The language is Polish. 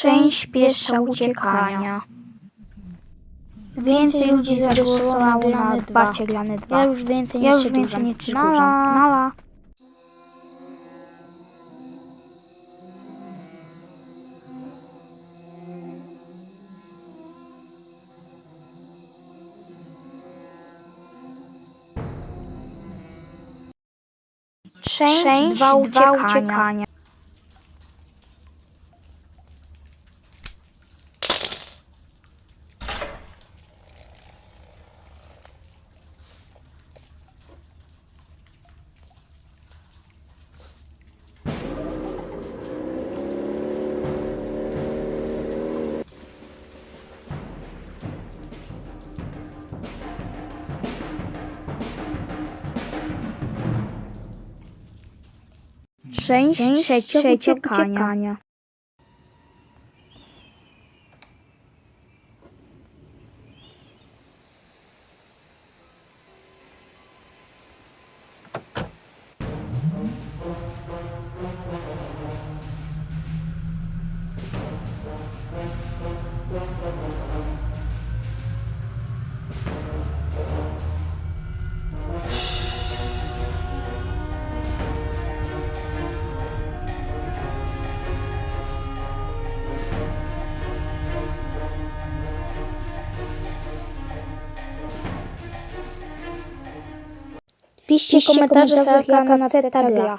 Część piesza uciekania. Więcej ludzi zagłosowało na dwa cieglane dwa. Ja już więcej nie Ja już przedłużam. więcej nie. Nala. Nala. Część, Część dwa dwa uciekania. Część, Część trzecia trzecia uciekania. Uciekania. Piszcie w komentarzach, jaka na gra.